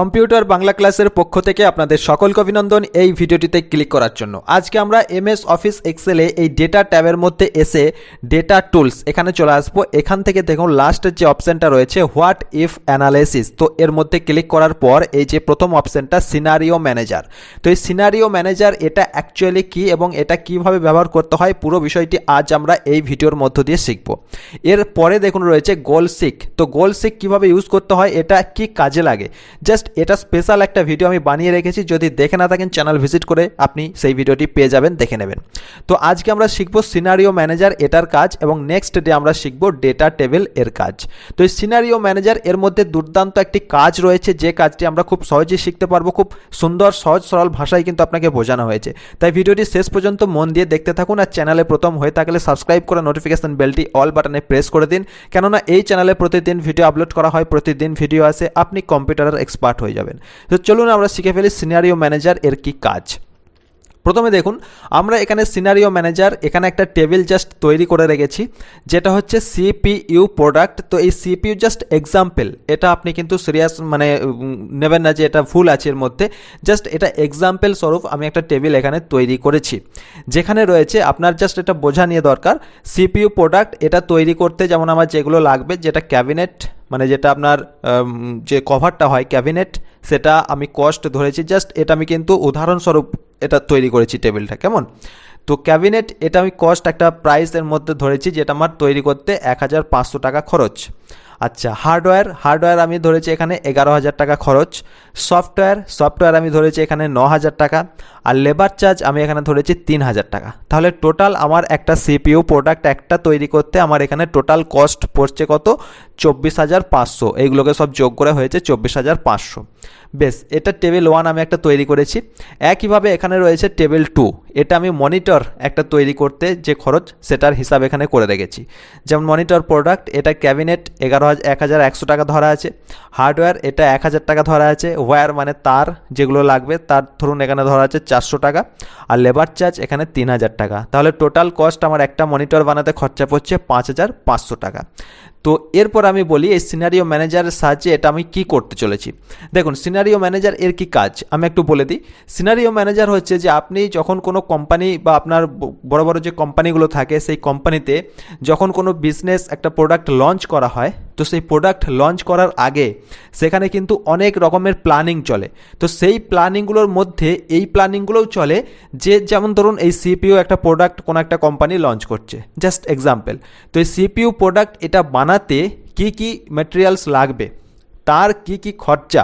Computer Bangla ক্লাসের পক্ষ থেকে আপনাদের সকলকে অভিনন্দন এই ভিডিওটিতে ক্লিক করার জন্য। আজকে আমরা এমএস অফিস এক্সেলে এই ডেটা ট্যাবের মধ্যে এসে ডেটা টুলস এখানে চলে আসব। এখান থেকে দেখুন লাস্টের যে অপশানটা রয়েছে হোয়াট ইফ অ্যানালাইসিস তো এর মধ্যে ক্লিক করার পর এই যে প্রথম অপশানটা সিনারিও ম্যানেজার তো এই সিনারিও ম্যানেজার এটা অ্যাকচুয়ালি কি এবং এটা কীভাবে ব্যবহার করতে হয়, পুরো বিষয়টি আজ আমরা এই ভিডিওর মধ্য দিয়ে শিখব। এর পরে দেখুন রয়েছে গোল সিক তো গোল সিক কীভাবে ইউজ করতে হয়, এটা কি কাজে লাগে? জাস্ট এটা স্পেশাল একটা ভিডিও আমি বানিয়ে রেখেছি। যদি দেখে না থাকেন চ্যানেল ভিজিট করে আপনি সেই ভিডিওটি পেয়ে যাবেন, দেখে নেবেন। তো আজকে আমরা শিখব সিনারিও ম্যানেজার এটার কাজ এবং নেক্সট ডে আমরা শিখব ডেটা টেবিলের কাজ। তো এই সিনারিও ম্যানেজার এর মধ্যে দুর্দান্ত একটি কাজ রয়েছে। যে কাজটি আমরা খুব সহজেই শিখতে পারব, খুব সুন্দর, সহজ, সরল ভাষায় কিন্তু আপনাকে বোঝানো হয়েছে। তাই ভিডিওটি শেষ পর্যন্ত মন দিয়ে দেখতে থাকুন আর চ্যানেলে প্রথম হয়ে থাকলে সাবস্ক্রাইব করে নোটিফিকেশন বেলটি অল বাটনে প্রেস করে দিন। কেননা এই চ্যানেলে প্রতিদিন ভিডিও আপলোড করা হয়, প্রতিদিন ভিডিও আসে। আপনি কম্পিউটারের এক্সপার্ট হয়ে যাবেন। তো চলুন আমরা শিখে ফেলি সিনারিও ম্যানেজার এর কি কাজ। প্রথমে দেখুন, আমরা এখানে সিনারিও ম্যানেজার এখানে একটা টেবিল জাস্ট তৈরি করে রেখেছি, যেটা হচ্ছে সিপিইউ প্রোডাক্ট তো এই সিপিইউ জাস্ট এক্সাম্পল এটা আপনি কিন্তু সিরিয়াস মানে নেবেন না যে এটা ভুল আছে এর মধ্যে। জাস্ট এটা এক্সাম্পল স্বরূপ আমি একটা টেবিল এখানে তৈরি করেছি, যেখানে রয়েছে আপনার জাস্ট এটা বোঝা নিয়ে দরকার। সিপিইউ প্রোডাক্ট এটা তৈরি করতে যেমন আমার যেগুলো লাগবে, যেটা ক্যাবিনেট মানে যেটা আপনার যে কভারটা হয় ক্যাবিনেট সেটা আমি কস্ট ধরেছি জাস্ট এটা আমি কিন্তু উদাহরণস্বরূপ এটা তৈরি করেছি টেবিলটা কেমন? তো ক্যাবিনেট এটা আমি কস্ট একটা প্রাইসের মধ্যে ধরেছি, যেটা আমার তৈরি করতে এক হাজার পাঁচশো টাকা খরচ। আচ্ছা হার্ডওয়্যার হার্ডওয়্যার আমি ধরেছি এখানে এগারো হাজার টাকা খরচ সফটওয়্যার সফটওয়্যার আমি ধরেছি এখানে ন হাজার টাকা, আর লেবার চার্জ আমি এখানে ধরেছি তিন হাজার টাকা। তাহলে টোটাল আমার একটা সিপিইউ প্রোডাক্ট একটা তৈরি করতে আমার এখানে টোটাল কস্ট পড়ছে কত? চব্বিশ হাজার পাঁচশো। এইগুলোকে সব যোগ করে হয়েছে চব্বিশ হাজার পাঁচশো। বেশ, এটা টেবিল ওয়ান আমি একটা তৈরি করেছি। একইভাবে এখানে রয়েছে টেবিল টু এটা আমি মনিটর একটা তৈরি করতে যে খরচ সেটার হিসাব এখানে করে রেখেছি। যেমন মনিটর প্রোডাক্ট এটা ক্যাবিনেট এগারো এক হাজার একশো টাকা ধরা আছে। হার্ডওয়্যার এটা এক হাজার টাকা ধরা আছে। ওয়্যার মানে তার যেগুলো লাগবে তার ধরুন এখানে ধরা আছে চারশো টাকা। আর লেবার চার্জ এখানে তিন হাজার টাকা। তাহলে টোটাল কস্ট আমার একটা মনিটর বানাতে খরচা পড়ছে পাঁচ হাজার পাঁচশো টাকা। তো এরপর আমি বলি এই সিনারিও ম্যানেজারের সাহায্যে এটা আমি কি করতে চলেছি। দেখুন সিনারিও ম্যানেজার এর কি কাজ? আমি একটু বলে দিই। সিনারিও ম্যানেজার হচ্ছে যে আপনি যখন কোনো কোম্পানি বা আপনার বড় বড় যে কোম্পানিগুলো থাকে, সেই কোম্পানিতে যখন কোনো বিজনেস একটা প্রোডাক্ট লঞ্চ করা হয়, তো সেই প্রোডাক্ট লঞ্চ করার আগে সেখানে কিন্তু অনেক রকমের প্ল্যানিং চলে। তো সেই প্ল্যানিংগুলোর মধ্যে এই প্ল্যানিংগুলোও চলে যে যেমন ধরুন এই সিপিইউ একটা প্রোডাক্ট কোনো একটা কোম্পানি লঞ্চ করছে। জাস্ট এক্সাম্পল তো এই সিপিইউ প্রোডাক্ট এটা বানাতে কি কি ম্যাটেরিয়ালস লাগবে, তার কি কি খরচা,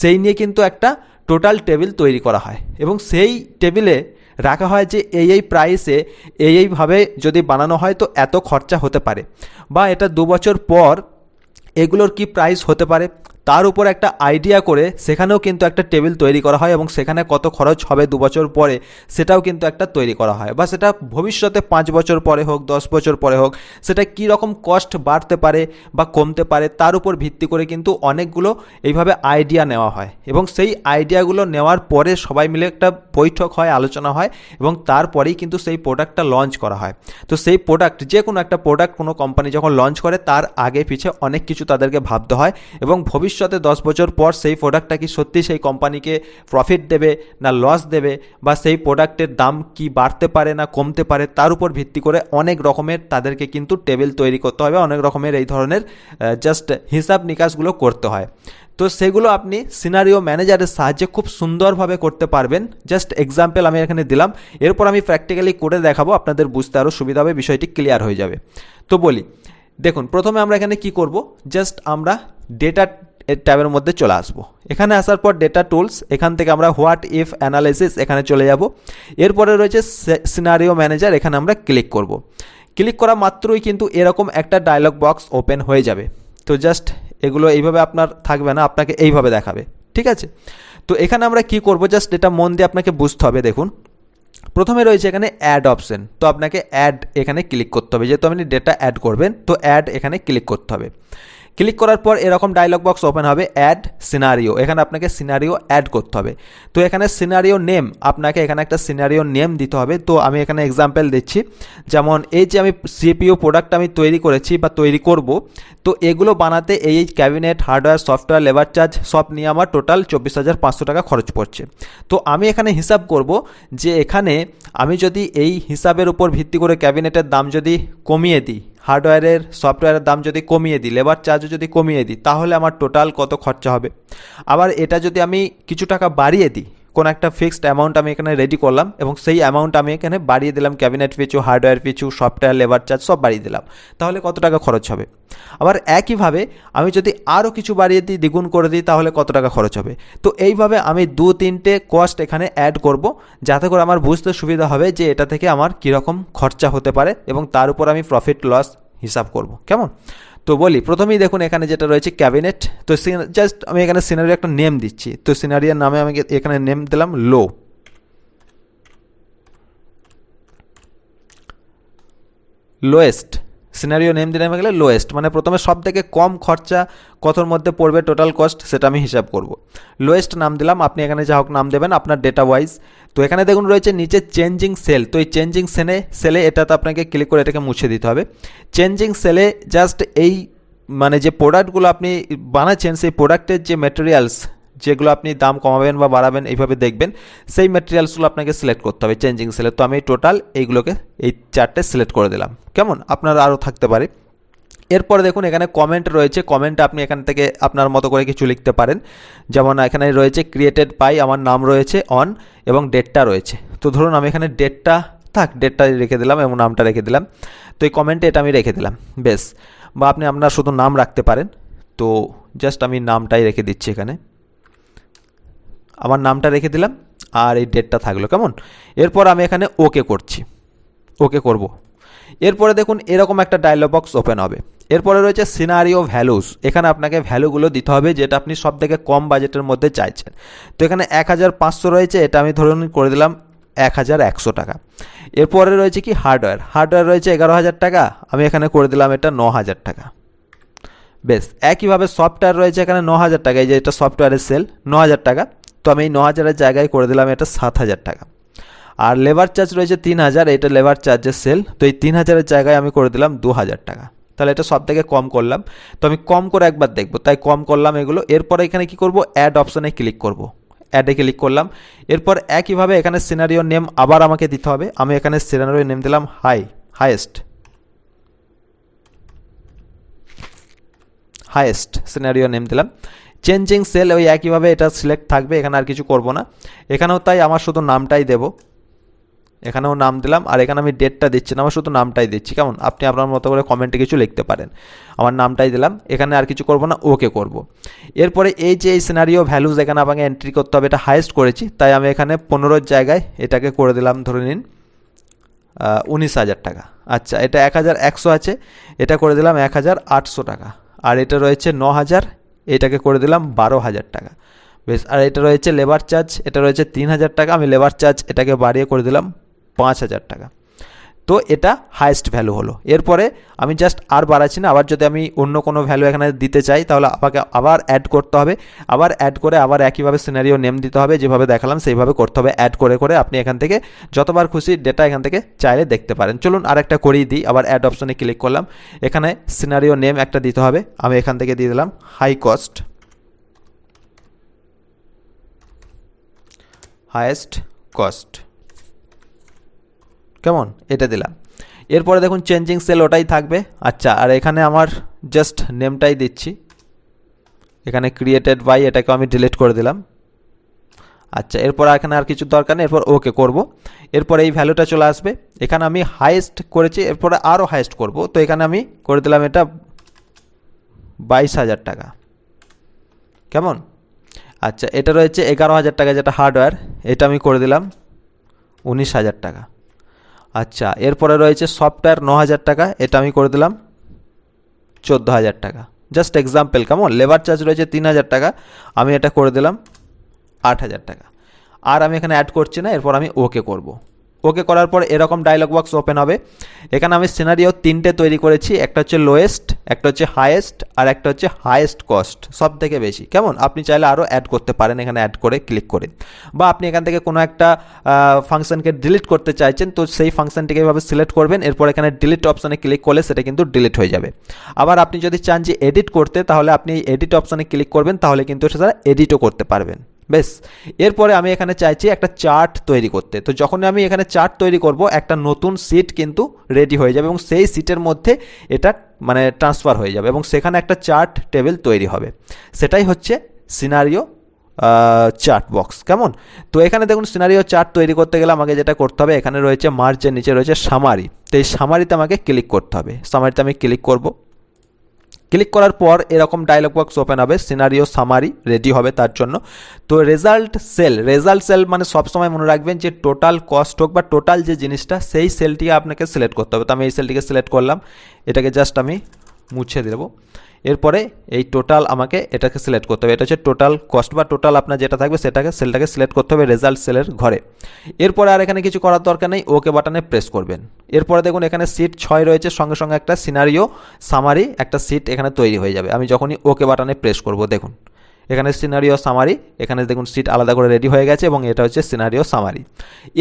সেই নিয়ে কিন্তু একটা টোটাল টেবিল তৈরি করা হয়। এবং সেই টেবিলে রাখা হয় যে এই এই প্রাইসে এই এইভাবে যদি বানানো হয় তো এত খরচা হতে পারে। বা এটা দু বছর পর এগুলোর কি প্রাইস হতে পারে তার উপর একটা আইডিয়া করে সেখানেও কিন্তু একটা টেবিল তৈরি করা হয় এবং সেখানে কত খরচ হবে দু বছর পরে সেটাও কিন্তু একটা তৈরি করা হয়। বা সেটা ভবিষ্যতে পাঁচ বছর পরে হোক, দশ বছর পরে হোক, সেটা কী রকম কস্ট বাড়তে পারে বা কমতে পারে তার উপর ভিত্তি করে কিন্তু অনেকগুলো এইভাবে আইডিয়া নেওয়া হয় এবং সেই আইডিয়াগুলো নেওয়ার পরে সবাই মিলে একটা বৈঠক হয়, আলোচনা হয় এবং তারপরেই কিন্তু সেই প্রোডাক্টটা লঞ্চ করা হয়। তো সেই প্রোডাক্ট যে কোনো একটা প্রোডাক্ট কোনো কোম্পানি যখন লঞ্চ করে তার আগে পিছে অনেক কিছু তাদেরকে ভাবতে হয় এবং ভবিষ্যতে দশ বছর পর সেই প্রোডাক্টটা কি সত্যি সেই কোম্পানিকে প্রফিট দেবে না লস দেবে বা সেই প্রোডাক্টের দাম কি বাড়তে পারে না কমতে পারে তার উপর ভিত্তি করে অনেক রকমের তাদেরকে কিন্তু টেবিল তৈরি করতে হবে, অনেক রকমের এই ধরনের জাস্ট হিসাব নিকাশগুলো করতে হয়। তো সেগুলো আপনি সিনারিও ম্যানেজারের সাহায্যে খুব সুন্দরভাবে করতে পারবেন। জাস্ট এক্সাম্পল আমি এখানে দিলাম। এরপর আমি প্র্যাকটিক্যালি করে দেখাবো, আপনাদের বুঝতে আরও সুবিধা হবে, বিষয়টি ক্লিয়ার হয়ে যাবে। তো বলি, দেখুন, প্রথমে আমরা এখানে কি করব? জাস্ট আমরা ডেটা ট্যাবের মধ্যে চলে আসব। এখানে আসার পর ডেটা টুলস এখান থেকে আমরা হোয়াট ইফ অ্যানালাইসিস এখানে চলে যাব। এরপরে রয়েছে সিনারিও ম্যানেজার এখানে আমরা ক্লিক করব। ক্লিক করা মাত্রই কিন্তু এরকম একটা ডায়লগ বক্স ওপেন হয়ে যাবে। তো জাস্ট এগুলো এইভাবে আপনার থাকবে না, আপনাকে এইভাবে দেখাবে। ঠিক আছে? তো এখানে আমরা কি করব? জাস্ট এটা মন দিয়ে আপনাকে বুঝতে হবে, দেখুন। প্রথমে রয়েছে এখানে অ্যাড অপশন তো আপনাকে অ্যাড এখানে ক্লিক করতে হবে। যেহেতু আপনি ডেটা অ্যাড করবেন, তো অ্যাড এখানে ক্লিক করতে হবে। ক্লিক করার পর এরকম ডায়লগ বক্স ওপেন হবে অ্যাড সিনারিও এখানে আপনাকে সিনারিও অ্যাড করতে হবে। তো এখানে সিনারিও নেম আপনাকে এখানে একটা সিনারিও নেম দিতে হবে। তো আমি এখানে এক্সাম্পল দিচ্ছি। যেমন এই যে আমি সিপিও প্রোডাক্ট আমি তৈরি করেছি বা তৈরি করব, তো এগুলো বানাতে এই cabinet hardware software labour charge সব নিয়ে আমার টোটাল চব্বিশ হাজার পাঁচশো টাকা খরচ পড়ছে। তো আমি এখানে হিসাব করব যে এখানে আমি যদি এই হিসাবের উপর ভিত্তি করে ক্যাবিনেটের দাম যদি কমিয়ে দিই হার্ডওয়্যারের, সফটওয়্যারের দাম যদি কমিয়ে দিই, লেবার চার্জও যদি কমিয়ে দিই, তাহলে আমার টোটাল কত খরচা হবে? আবার এটা যদি আমি কিছু টাকা বাড়িয়ে দিই কোনো একটা ফিক্সড অ্যামাউন্ট আমি এখানে রেডি করলাম এবং সেই অ্যামাউন্ট আমি এখানে বাড়িয়ে দিলাম ক্যাবিনেট পিছু হার্ডওয়্যার পিছু সফটওয়্যার লেবার চার্জ সব বাড়িয়ে দিলাম। তাহলে কত টাকা খরচ হবে? আবার একইভাবে আমি যদি আরও কিছু বাড়িয়ে দিই, দ্বিগুণ করে দিই, তাহলে কত টাকা খরচ হবে? তো এইভাবে আমি দু তিনটে কস্ট এখানে অ্যাড করব, যাতে করে আমার বুঝতে সুবিধা হবে যে এটা থেকে আমার কীরকম খরচা হতে পারে এবং তার উপর আমি প্রফিট লস হিসাব করব। কেমন? তো বলি, প্রথমেই দেখুন এখানে যেটা রয়েছে ক্যাবিনেট তো জাস্ট আমি এখানে সিনারি একটা নেম দিচ্ছি। তো সিনারিয়ার নামে আমি এখানে নেম দিলাম লো লোয়েস্ট সিনারিও নেম দিলে গেলে লোয়েস্ট মানে প্রথমে সব থেকে কম খরচা কতর মধ্যে পড়বে টোটাল কস্ট সেটা আমি হিসাব করব। লোয়েস্ট নাম দিলাম, আপনি এখানে যা হোক নাম দেবেন আপনার ডেটা ওয়াইজ তো এখানে দেখুন রয়েছে নিচে চেঞ্জিং সেল তো এই চেঞ্জিং সেলে সেলে এটাতে আপনাকে ক্লিক করে এটাকে মুছে দিতে হবে। চেঞ্জিং সেলে জাস্ট এই মানে যে প্রোডাক্টগুলো আপনি বানাচ্ছেন, সেই প্রোডাক্টের যে ম্যাটেরিয়ালস যেগুলো আপনি দাম কমাবেন বা বাড়াবেন, এইভাবে দেখবেন। সেই ম্যাটেরিয়ালসগুলো আপনাকে সিলেক্ট করতে হবে চেঞ্জিং সেলে তো আমি টোটাল এইগুলোকে, এই চারটে সিলেক্ট করে দিলাম। কেমন? আপনার আরও থাকতে পারে। এরপরে দেখুন, এখানে কমেন্ট রয়েছে। কমেন্ট আপনি এখান থেকে আপনার মতো করে কিছু লিখতে পারেন। যেমন এখানে রয়েছে ক্রিয়েটেড পাই আমার নাম রয়েছে অন এবং ডেটটা রয়েছে। তো ধরুন, আমি এখানে ডেটটা থাক ডেটটা রেখে দিলাম এবং নামটা রেখে দিলাম। তো এই কমেন্টে এটা আমি রেখে দিলাম। বেশ। বা আপনি আপনার শুধু নাম রাখতে পারেন। তো জাস্ট আমি নামটাই রেখে দিচ্ছি এখানে। আমার নামটা রেখে দিলাম আর এই ডেটটা থাকল, কেমন? এরপর আমি এখানে ওকে করছি। ওকে করব। এরপরে দেখুন এরকম একটা ডায়লগ বক্স ওপেন হবে। এরপরে রয়েছে সিনারিও ভ্যালুস এখানে আপনাকে ভ্যালুগুলো দিতে হবে যেটা আপনি সব থেকে কম বাজেটের মধ্যে চাইছেন। তো এখানে এক হাজার পাঁচশো রয়েছে, এটা আমি ধরুন করে দিলাম এক হাজার একশো টাকা। এরপরে রয়েছে কি হার্ডওয়্যার হার্ডওয়্যার রয়েছে এগারো হাজার টাকা, আমি এখানে করে দিলাম এটা ন হাজার টাকা। বেশ, একইভাবে সফটওয়্যার রয়েছে এখানে ন হাজার টাকা, এই যে এটা সফটওয়্যারের সেল ন হাজার টাকা। তো আমি এই ন হাজারের জায়গায় করে দিলাম, এটা সাত হাজার টাকা। আর লেবার চার্জ রয়েছে তিন হাজার, এটা লেবার চার্জের সেল তো এই তিন হাজারের জায়গায় আমি করে দিলাম দু হাজার টাকা। তাহলে এটা সব থেকে কম করলাম। তো আমি কম করে একবার দেখব। তাই কম করলাম এগুলো। এরপরে এখানে কি করব? অ্যাড অপশানে ক্লিক করব। অ্যাডে ক্লিক করলাম। এরপর একইভাবে এখানে সিনারিও নেম আবার আমাকে দিতে হবে। আমি এখানে সিনারিও নেম দিলাম high highest highest scenario name দিলাম। চেঞ্জিং সেল ওই একইভাবে এটা সিলেক্ট থাকবে, এখানে আর কিছু করব না। এখানেও তাই আমার শুধু নামটাই দেব। এখানেও নাম দিলাম, আর এখানে আমি ডেটটা দিচ্ছি না, আমার শুধু নামটাই দিচ্ছি। কেমন? আপনি আপনার মতো করে কমেন্টে কিছু লিখতে পারেন। আমার নামটাই দিলাম, এখানে আর কিছু করব না, ওকে করব। এরপরে এই যে এই সিনারিও ভ্যালুজ এখানে আমাকে এন্ট্রি করতে হবে, এটা হাইয়েস্ট করেছি, তাই আমি এখানে পনেরোর জায়গায় এটাকে করে দিলাম, ধরে নিন উনিশ হাজার টাকা। আচ্ছা এটা এক হাজার একশো আছে, এটা করে দিলাম এক হাজার আটশো টাকা। আর এটা রয়েছে ন হাজার এটাকে করে দিলাম বারো হাজার টাকা। বেশ, আর এটা রয়েছে লেবার চার্জ এটা রয়েছে তিন হাজার টাকা, আমি লেবার চার্জ এটাকে বাড়িয়ে করে দিলাম পাঁচ হাজার টাকা। তো এটা হায়েস্ট ভ্যালু হলো। এরপরে আমি জাস্ট আর বাড়াচ্ছি না, আবার যদি আমি অন্য কোনো ভ্যালু এখানে দিতে চাই, তাহলে আমাকে আবার অ্যাড করতে হবে। আবার অ্যাড করে আবার একইভাবে সিনারিও নেম দিতে হবে, যেভাবে দেখালাম সেইভাবে করতে হবে। অ্যাড করে করে আপনি এখান থেকে যতবার খুশি ডেটা এখান থেকে চাইলে দেখতে পারেন। চলুন আর একটা করিয়ে দিই, আবার অ্যাড অপশনে ক্লিক করলাম। এখানে সিনারিও নেম একটা দিতে হবে, আমি এখান থেকে দিয়ে দিলাম হাই কস্ট হায়েস্ট কস্ট কেমন? এটা দিলাম। এরপরে দেখুন চেঞ্জিং সেল ওটাই থাকবে। আচ্ছা আর এখানে আমার জাস্ট নেমটাই দিচ্ছি। এখানে ক্রিয়েটেড বাই এটাকে আমি ডিলিট করে দিলাম। আচ্ছা এরপর এখানে আর কিছু দরকার নেই। এরপর ওকে করব। এরপর এই ভ্যালুটা চলে আসবে। এখানে আমি হাইয়েস্ট করেছি, এরপরে আরও হাইয়েস্ট করব। তো এখানে আমি করে দিলাম এটা বাইশ হাজার টাকা। কেমন? আচ্ছা এটা রয়েছে এগারো হাজার টাকা যেটা হার্ডওয়্যার এটা আমি করে দিলাম উনিশ হাজার টাকা। আচ্ছা এরপরে রয়েছে সফটওয়্যার ন হাজার টাকা, এটা আমি করে দিলাম চোদ্দ হাজার টাকা। জাস্ট এক্সাম্পল কেমন? লেবার চার্জ রয়েছে তিন হাজার টাকা, আমি এটা করে দিলাম আট হাজার টাকা। আর আমি এখানে অ্যাড করছি না, এরপর আমি ওকে করব। ওকে করার পর এরকম ডায়লগ বক্স ওপেন হবে। এখানে আমি সিনারিও তিনটে তৈরি করেছি, একটা হচ্ছে লোয়েস্ট একটা হচ্ছে হায়েস্ট আর একটা হচ্ছে হায়েস্ট কস্ট সব থেকে বেশি। কেমন? আপনি চাইলে আরও অ্যাড করতে পারেন, এখানে অ্যাড করে ক্লিক করে। বা আপনি এখান থেকে কোনো একটা ফাংশনকে ডিলিট করতে চাইছেন, তো সেই ফাংশনটিকে এভাবে সিলেক্ট করবেন, এরপর এখানে ডিলিট অপশানে ক্লিক করলে সেটা কিন্তু ডিলিট হয়ে যাবে। আবার আপনি যদি চান যে এডিট করতে, তাহলে আপনি এডিট অপশানে ক্লিক করবেন, তাহলে কিন্তু সেটা এডিটও করতে পারবেন। বেশ এরপরে আমি এখানে চাইছি একটা চার্ট তৈরি করতে। তো যখন আমি এখানে চার্ট তৈরি করব, একটা নতুন সিট কিন্তু রেডি হয়ে যাবে এবং সেই সিটের মধ্যে এটা মানে ট্রান্সফার হয়ে যাবে এবং সেখানে একটা চার্ট টেবিল তৈরি হবে। সেটাই হচ্ছে সিনারিও চার্ট বক্স কেমন? তো এখানে দেখুন সিনারিও চার্ট তৈরি করতে গেলে আমাকে যেটা করতে হবে, এখানে রয়েছে মার্চের নিচে রয়েছে সামারি তো এই সামারিতে আমাকে ক্লিক করতে হবে। সামারিতে আমি ক্লিক করব। ক্লিক করার পর এরকম ডায়লগ বক্স ওপেন হবে সিনারিও সামারি রেডি হবে তার জন্য। তো রেজাল্ট সেল রেজাল্ট সেল মানে সবসময় মনে রাখবেন যে টোটাল কস্ট হোক বা টোটাল যে জিনিসটা, সেই সেলটিকে আপনাকে সিলেক্ট করতে হবে। তো আমি এই সেলটিকে সিলেক্ট করলাম। এটাকে জাস্ট আমি মুছে দেবো। এরপরে এই টোটাল আমাকে এটাকে সিলেক্ট করতে হবে। এটা হচ্ছে টোটাল কস্ট বা টোটাল আপনার যেটা থাকবে সেটাকে, সেলটাকে সিলেক্ট করতে হবে রেজাল্ট সেলের ঘরে। এরপরে আর এখানে কিছু করার দরকার নেই ওকে বাটনে প্রেস করবেন। এরপরে দেখুন এখানে সিট ছয় রয়েছে, সঙ্গে সঙ্গে একটা সিনারিও সামারি একটা সিট এখানে তৈরি হয়ে যাবে। আমি যখনই ওকে বাটনে প্রেস করব, দেখুন। এখানে সিনারিও সামারি এখানে দেখুন সিট আলাদা করে রেডি হয়ে গেছে এবং এটা হচ্ছে সিনারিও সামারি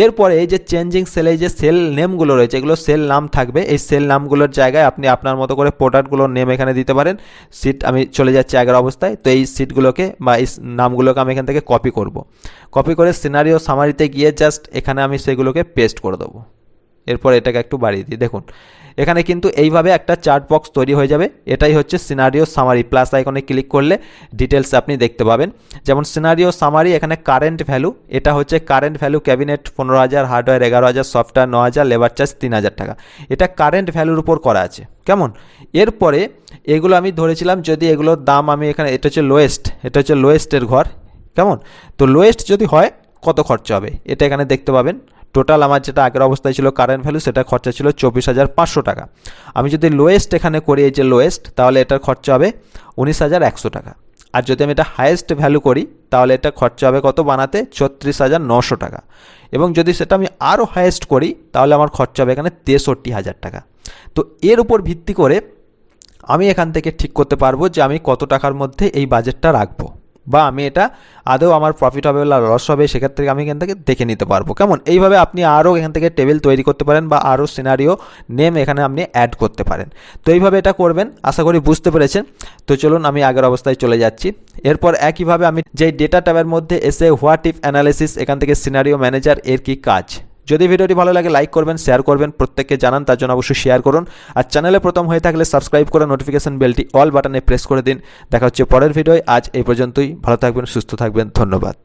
এরপরে এই যে চেঞ্জিং সেলে যে সেল নেমগুলো রয়েছে, এগুলো সেল নাম থাকবে। এই সেল নামগুলোর জায়গায় আপনি আপনার মতো করে প্রোডাক্টগুলোর নেম এখানে দিতে পারেন। সিট আমি চলে যাচ্ছি আগের অবস্থায়, তো এই সিটগুলোকে বা এই নামগুলোকে আমি এখান থেকে কপি করব। কপি করে সিনারিও সামারিতে গিয়ে জাস্ট এখানে আমি সেগুলোকে পেস্ট করে দেবো। এরপর এটাকে একটু বাড়িয়ে দিই। দেখুন এখানে কিন্তু এইভাবে একটা চার্ট বক্স তৈরি হয়ে যাবে। এটাই হচ্ছে সিনারিও সামারি প্লাস আইকনে ক্লিক করলে ডিটেলস আপনি দেখতে পাবেন। যেমন সিনারিও সামারি এখানে কারেন্ট ভ্যালু এটা হচ্ছে কারেন্ট ভ্যালু ক্যাবিনেট পনেরো হাজার হার্ডওয়্যার এগারো হাজার সফটওয়্যার ন হাজার লেবার চার্জ তিন হাজার টাকা। এটা কারেন্ট ভ্যালুর উপর করা আছে। কেমন? এরপরে এগুলো আমি ধরেছিলাম যদি এগুলোর দাম আমি এখানে, এটা হচ্ছে লোয়েস্ট এটা হচ্ছে লোয়েস্টের ঘর। কেমন? তো লোয়েস্ট যদি হয়, কত খরচা হবে? এটা এখানে দেখতে পাবেন। টোটাল আমার যেটা আগের অবস্থায় ছিল কারেন্ট ভ্যালু সেটা খরচা ছিল চব্বিশ হাজার পাঁচশো টাকা। আমি যদি লোয়েস্ট এখানে করি এই যে লোয়েস্ট তাহলে এটার খরচা হবে উনিশ হাজার একশো টাকা। আর যদি আমি এটা হায়েস্ট ভ্যালু করি, তাহলে এটা খরচা হবে কত বানাতে? ছত্রিশ হাজার নশো টাকা। এবং যদি সেটা আমি আরও হায়েস্ট করি, তাহলে আমার খরচা হবে এখানে তেষট্টি হাজার টাকা। তো এর উপর ভিত্তি করে আমি এখান থেকে ঠিক করতে পারব যে আমি কত টাকার মধ্যে এই বাজেটটা রাখব। বা আমি এটা আদৌ আমার প্রফিট হবে না লস হবে, সেক্ষেত্রে আমি এখান থেকে দেখে নিতে পারব। কেমন? এইভাবে আপনি আরও এখান থেকে টেবিল তৈরি করতে পারেন বা আরও সিনারিও নেম এখানে আপনি অ্যাড করতে পারেন। তো এইভাবে এটা করবেন, আশা করি বুঝতে পেরেছেন। তো চলুন আমি আগের অবস্থায় চলে যাচ্ছি। এরপর একইভাবে আমি যেই ডেটা ট্যাবের মধ্যে এসে হোয়াট ইফ অ্যানালিসিস এখান থেকে সিনারিও ম্যানেজার এর কি কাজ? যদি ভিডিওটি ভালো লাগে লাইক করবেন শেয়ার করবেন, প্রত্যেককে জানান, তার জন্য অবশ্যই শেয়ার করুন। আর চ্যানেলে প্রথম হয়ে থাকলে সাবস্ক্রাইব করে নোটিফিকেশন বেলটি অল বাটনে প্রেস করে দিন। দেখা হচ্ছে পরের ভিডিওয় আজ এই পর্যন্তই। ভালো থাকবেন, সুস্থ থাকবেন। ধন্যবাদ।